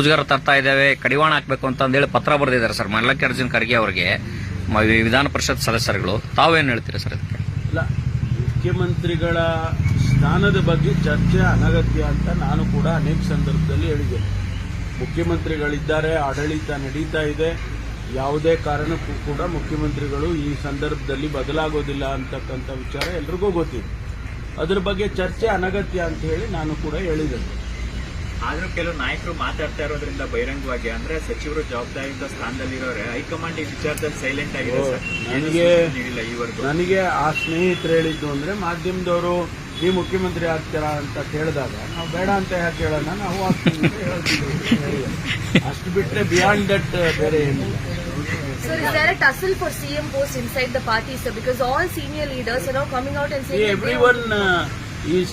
ಮುಜುಗರ ತರ್ತಾ ಇದ್ದೇವೆ, ಕಡಿವಾಣ ಹಾಕಬೇಕು ಅಂತ ಅಂದೇಳಿ ಪತ್ರ ಬರೆದಿದ್ದಾರೆ ಸರ್ ಮಲ್ಲಿಕಾರ್ಜುನ್ ಖರ್ಗೆ ಅವರಿಗೆ. ವಿಧಾನ ಪರಿಷತ್ ಸದಸ್ಯರುಗಳು, ತಾವೇನು ಹೇಳ್ತೀರಾ ಸರ್ ಅದಕ್ಕೆ ಇಲ್ಲ, ಮುಖ್ಯಮಂತ್ರಿಗಳ ಸ್ಥಾನದ ಬಗ್ಗೆ ಚರ್ಚೆ ಅನಗತ್ಯ ಅಂತ ನಾನು ಕೂಡ ಅನೇಕ ಸಂದರ್ಭದಲ್ಲಿ ಹೇಳಿದ್ದೇನೆ. ಮುಖ್ಯಮಂತ್ರಿಗಳಿದ್ದಾರೆ, ಆಡಳಿತ ನಡೀತಾ ಇದೆ. ಯಾವುದೇ ಕಾರಣಕ್ಕೂ ಕೂಡ ಮುಖ್ಯಮಂತ್ರಿಗಳು ಈ ಸಂದರ್ಭದಲ್ಲಿ ಬದಲಾಗೋದಿಲ್ಲ ಅಂತಕ್ಕಂಥ ವಿಚಾರ ಎಲ್ರಿಗೂ ಗೊತ್ತಿದೆ. ಅದ್ರ ಬಗ್ಗೆ ಚರ್ಚೆ ಅನಗತ್ಯ ಅಂತ ಹೇಳಿ ನಾನು ಕೂಡ ಹೇಳಿದ್ದೇನೆ. ಆದ್ರೂ ಕೆಲವು ನಾಯಕರು ಮಾತಾಡ್ತಾ ಇರೋದ್ರಿಂದ ಬಹಿರಂಗವಾಗಿ ಅಂದ್ರೆ ಸಚಿವರು ಜವಾಬ್ದಾರಿಯುತ ಸ್ಥಾನದಲ್ಲಿರೋರೆ ಹೈಕಮಾಂಡ್ ಈ ವಿಚಾರದಲ್ಲಿ ಸೈಲೆಂಟ್ ಆಗಿದೆ ಏನು ನನಗೆ- ಈವರೆಗೂ? ನನಗೆ ಆ ಸ್ನೇಹಿತರು ಹೇಳಿದ್ದು ಅಂದ್ರೆ ಮಾಧ್ಯಮದವರು ನೀವು ಮುಖ್ಯಮಂತ್ರಿ ಆಗ್ತೀರಾ ಅಂತ ಕೇಳಿದಾಗ ನಾವು ಬೇಡ ಅಂತ ಯಾಕೆ ಹೇಳೋಣ? ನಾವು ಆಗ್ತೀವಿ ಅಂತ ಹೇಳ್ತೀವಿ. ಅಷ್ಟು ಬಿಟ್ಟರೆ ಬಿಯಾಂಡ್ ದಟ್ ಬೇರೆ ಏನಿಲ್ಲ. Sir, is there a tussle for CM post inside the party, sir? Because all senior leaders are now coming out and saying that they everyone is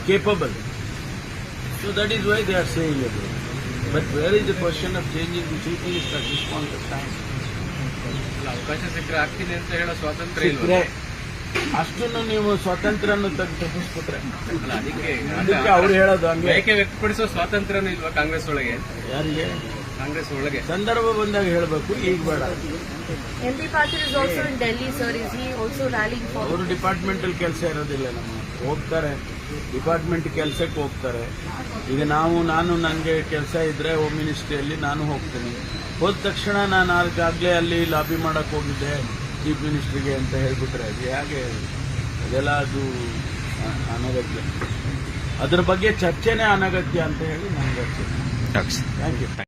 capable that is why they are saying it. But where is the question of changing the chief is at this point of ಅವಕಾಶ ಸಿಕ್ಕರೆ ಆಗ್ತೀನಿ ಅಂತ ಹೇಳೋ ಸ್ವಾತಂತ್ರ್ಯ ಅಷ್ಟನ್ನು ನೀವು ಸ್ವಾತಂತ್ರ್ಯವನ್ನು ತೆಗೆದು ತಪ್ಪಿಸ್ಬಿಟ್ರೆ ಅದಕ್ಕೆ ಅವ್ರು ಹೇಳೋದು ಹಂಗೆ. ವ್ಯಕ್ತಪಡಿಸೋ ಸ್ವಾತಂತ್ರ್ಯನೂ ಇಲ್ವಾ ಕಾಂಗ್ರೆಸ್ ಒಳಗೆ? ಯಾರಿಗೆ? ಕಾಂಗ್ರೆಸ್ ಒಳಗೆ. ಸಂದರ್ಭ ಬಂದಾಗ ಹೇಳಬೇಕು ಈಗ ಬೇಡ. M P Patil is also in Delhi sir is he also rallying for ಅವರು ಡಿಪಾರ್ಟ್ಮೆಂಟಲ್ ಕೆಲಸ ಇರೋದಿಲ್ಲ ನಮ್ಮ. ಹೋಗ್ತಾರೆ. ಡಿಪಾರ್ಟ್ಮೆಂಟ್ ಕೆಲಸಕ್ಕೆ ಹೋಗ್ತಾರೆ. ಈಗ ನಾವು ನಾನು ನನಗೆ ಕೆಲಸ ಇದ್ರೆ ಹೋಮ್ ಮಿನಿಸ್ಟ್ರಿಯಲ್ಲಿ ನಾನು ಹೋಗ್ತೀನಿ. ಹೋದ ತಕ್ಷಣ ನಾನು ಆಗಾಗಲೇ ಅಲ್ಲಿ ಲಾಬಿ ಮಾಡಕ್ಕೆ ಹೋಗಿದ್ದೆ ಚೀಫ್ ಮಿನಿಸ್ಟ್ರಿಗೆ ಅಂತ ಹೇಳ್ಬಿಟ್ರೆ. ಅದು ಹೇಗೆ? ಅದೆಲ್ಲ ಅದು ಅನಗತ್ಯ. ಅದ್ರ ಬಗ್ಗೆ ಚರ್ಚೆನೇ ಅನಗತ್ಯ ಅಂತ ಹೇಳಿ ನನಗೆ ಥ್ಯಾಂಕ್ ಯು